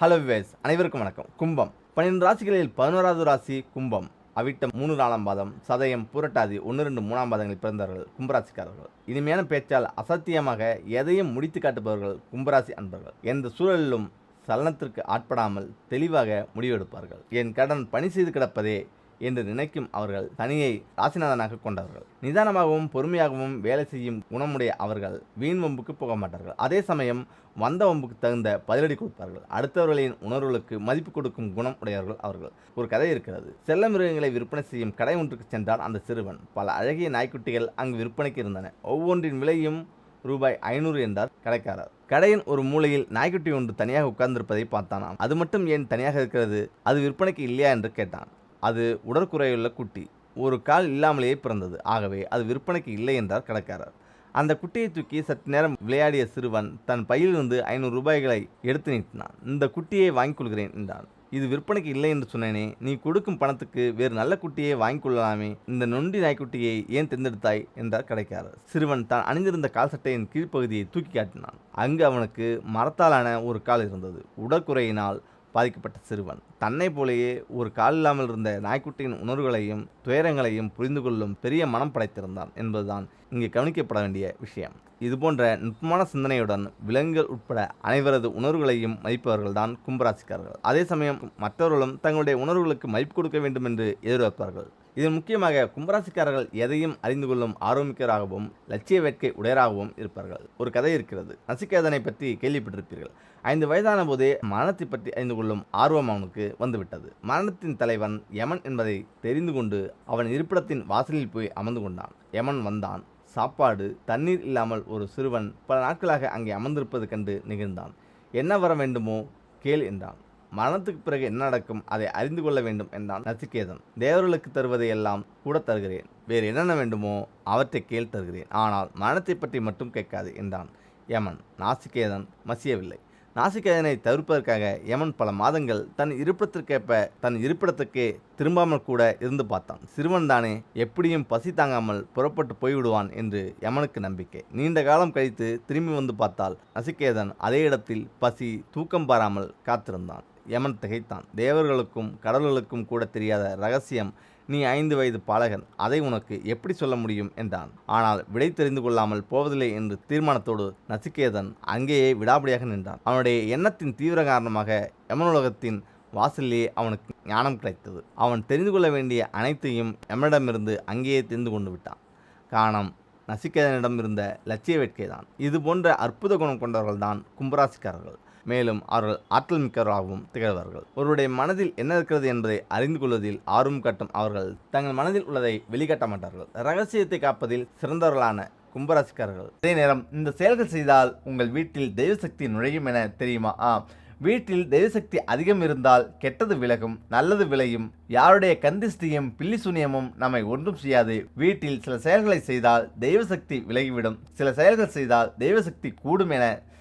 Hello wives அனைவருக்கும் வணக்கம். கும்பம். பன்னிரெண்டு ராசிகளில் பதினோராவது ராசி கும்பம். அவிட்டம் மூணு நாலாம் பாதம். சதயம் புரட்டாதி ஒன்று ரெண்டு மூணாம் பாதங்களில் பிறந்தவர்கள் கும்பராசிக்காரர்கள். இனிமையான பேச்சால் அசத்தியமாக எதையும் முடித்து காட்டுபவர்கள் கும்பராசி அன்பர்கள். எந்த சூழலிலும் சலனத்திற்கு ஆட்படாமல் தெளிவாக முடிவெடுப்பார்கள். என் கடன் பணி செய்து கிடப்பதே என்று நினைக்கும் அவர்கள் தனியை ராசிநாதனாக கொண்டவர்கள். நிதானமாகவும் பொறுமையாகவும் வேலை செய்யும் குணமுடைய அவர்கள் வீண் வம்புக்கு போக மாட்டார்கள். அதே சமயம் வந்த வம்புக்கு தகுந்த பதிலடி கொடுப்பார்கள். அடுத்தவர்களின் உணர்வுகளுக்கு மதிப்பு கொடுக்கும் குணம் உடையவர்கள் அவர்கள். ஒரு கதை இருக்கிறது. செல்ல மிருகங்களை விற்பனை செய்யும் கடை ஒன்றுக்கு சென்றான் அந்த சிறுவன். பல அழகிய நாய்க்குட்டிகள் அங்கு விற்பனைக்கு இருந்தன. ஒவ்வொன்றின் விலையும் ரூபாய் ஐநூறு என்றார் கடைக்காரர். கடையின் ஒரு மூலையில் நாய்க்குட்டி ஒன்று தனியாக உட்கார்ந்திருப்பதை பார்த்தானாம் அது மட்டும் ஏன் தனியாக இருக்கிறது? அது விற்பனைக்கு இல்லையா என்று கேட்டான். அது உடற்குறையுள்ள குட்டி. ஒரு கால் இல்லாமலேயே பிறந்தது. ஆகவே அது விற்பனைக்கு இல்லை என்றார் கடைக்காரர். அந்த குட்டியை தூக்கி சற்று நேரம் விளையாடிய சிறுவன் தன் பையிலிருந்து ஐநூறு ரூபாய்களை எடுத்து நீட்டினான். இந்த குட்டியை வாங்கிக் கொள்கிறேன் என்றான். இது விற்பனைக்கு இல்லை என்று சொன்னேனே நீ கொடுக்கும் பணத்துக்கு வேறு நல்ல குட்டியை வாங்கிக் கொள்ளலாமே. இந்த நொண்டி நாய்க்குட்டியை ஏன் தேர்ந்தெடுத்தாய்? என்றார் கடைக்காரர். சிறுவன் தான் அணிந்திருந்த கால் சட்டையின் கீழ்ப்பகுதியை தூக்கி காட்டினான். அங்கு அவனுக்கு மரத்தாலான ஒரு கால் இருந்தது. உடற்குறையினால் பாதிக்கப்பட்ட சிறுவன். தன்னை போலேயே ஒரு கால் இல்லாமல் இருந்த நாய்க்குட்டியின் உணர்வுகளையும் துயரங்களையும் புரிந்து கொள்ளும் பெரிய மனம் படைத்திருந்தான் என்பதுதான் இங்கே கவனிக்கப்பட வேண்டிய விஷயம். இதுபோன்ற நுட்பமான சிந்தனையுடன் விலங்குகள் உட்பட அனைவரது உணர்வுகளையும் மதிப்பவர்கள்தான் கும்பராசிக்காரர்கள். அதே சமயம் மற்றவர்களும் தங்களுடைய உணர்வுகளுக்கு மதிப்பு கொடுக்க வேண்டும் என்று எதிர்பார்ப்பார்கள். இதில் முக்கியமாக கும்பராசிக்காரர்கள் எதையும் அறிந்து கொள்ளும் ஆர்வமிக்கராகவும் லட்சிய வேட்கை உடையராகவும் இருப்பார்கள். ஒரு கதை இருக்கிறது. நசிகேதனை பற்றி கேள்விப்பட்டிருப்பீர்கள். ஐந்து வயதான போதே மரணத்தை பற்றி அறிந்து கொள்ளும் ஆர்வம் அவனுக்கு வந்துவிட்டது. மரணத்தின் தலைவன் யமன் என்பதை தெரிந்து கொண்டு அவன் இருப்பிடத்தின் வாசலில் போய் அமர்ந்து கொண்டான். யமன் வந்தான். சாப்பாடு தண்ணீர் இல்லாமல் ஒரு சிறுவன் பல நாட்களாக அங்கே அமர்ந்திருப்பது கண்டு நிகழ்ந்தான். என்ன வர வேண்டுமோ கேள் என்றான். மரணத்துக்கு பிறகு என்ன நடக்கும்? அதை அறிந்து கொள்ள வேண்டும் என்றான் நசிகேதன் தேவர்களுக்கு தருவதை எல்லாம் கூட தருகிறேன். வேறு என்னென்ன வேண்டுமோ அவற்றை கேள் தருகிறேன். ஆனால் மரணத்தை பற்றி மட்டும் கேட்காது என்றான் யமன். நாசிகேதன் மசியவில்லை. நாசிகேதனை தவிர்ப்பதற்காக யமன் பல மாதங்கள் தன் இருப்பிடத்திற்கேற்ப தன் இருப்பிடத்துக்கே திரும்பாமல் கூட இருந்து பார்த்தான். சிறுவன் தானே எப்படியும் பசி தாங்காமல் புறப்பட்டு போய்விடுவான் என்று யமனுக்கு நம்பிக்கை. நீண்ட காலம் கழித்து திரும்பி வந்து பார்த்தால் நசிகேதன் அதே இடத்தில் பசி தூக்கம் பாராமல் காத்திருந்தான். யமன் திகைத்தான். தேவர்களுக்கும் கடல்களுக்கும் கூட தெரியாத ரகசியம் நீ ஐந்து வயது பாலகன் அதை உனக்கு எப்படி சொல்ல முடியும்? என்றான். ஆனால் விடை தெரிந்து கொள்ளாமல் போவதில்லை என்று தீர்மானத்தோடு நசிகேதன் அங்கேயே விடாபடியாக நின்றான். அவனுடைய எண்ணத்தின் தீவிர காரணமாக யமனுலகத்தின் வாசலிலே அவனுக்கு ஞானம் கிடைத்தது. அவன் தெரிந்து கொள்ள வேண்டிய அனைத்தையும் எமனிடமிருந்து அங்கேயே தெரிந்து கொண்டு விட்டான். காரணம் நசிகேதனிடம் இருந்த லட்சிய வேட்கைதான். இது போன்ற அற்புத குணம் கொண்டவர்கள்தான் கும்பராசிக்காரர்கள். மேலும் அவர்கள் ஆற்றல் மிக்கவராகவும் திகழ்வார்கள். ஒருவருடைய மனதில் என்ன இருக்கிறது என்பதை அறிந்து கொள்வதில் ஆர்வம் கட்டும் அவர்கள் தங்கள் மனதில் உள்ளதை வெளிக்காட்ட மாட்டார்கள். ரகசியத்தை காப்பதில் சிறந்தவர்களான கும்பராசிக்காரர்கள். அதே நேரம் இந்த செயல்கள் செய்தால் உங்கள் வீட்டில் தெய்வசக்தி நுழையும் என தெரியுமா? ஆ வீட்டில் தெய்வசக்தி அதிகம் இருந்தால் கெட்டது விலகும் நல்லது விளையும். யாருடைய கந்திஷ்டியும் பில்லி சூனியமும் நம்மை ஒன்றும் செய்யாது. வீட்டில் சில செயல்களை செய்தால் தெய்வசக்தி விலகிவிடும். சில செயல்கள் செய்தால் தெய்வசக்தி கூடும் என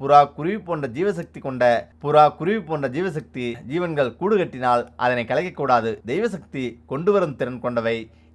புறா குருவி போன்ற ஜீவசக்தி கொண்ட புறா குருவி போன்ற ஜீவசக்தி ஜீவன்கள் கூடு கட்டினால் அதனை கலைக்கக்கூடாது. தெய்வசக்தி கொண்டு வரும் திறன் கொண்டவை.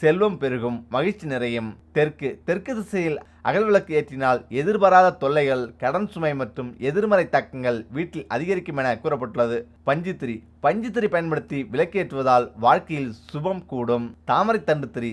செல்வம் பெருகும் மகிழ்ச்சி நிறையும். தெற்கு தெற்கு திசையில் அகல் விளக்கு ஏற்றினால் எதிர்பாராத தொல்லைகள் கடன் சுமை மற்றும் எதிர்மறை தாக்கங்கள் வீட்டில் அதிகரிக்கும் என கூறப்பட்டுள்ளது. பஞ்சுத்திரி பஞ்சுத்திரி பயன்படுத்தி விளக்கேற்றுவதால் வாழ்க்கையில் சுபம் கூடும். தாமரை தண்டு திரி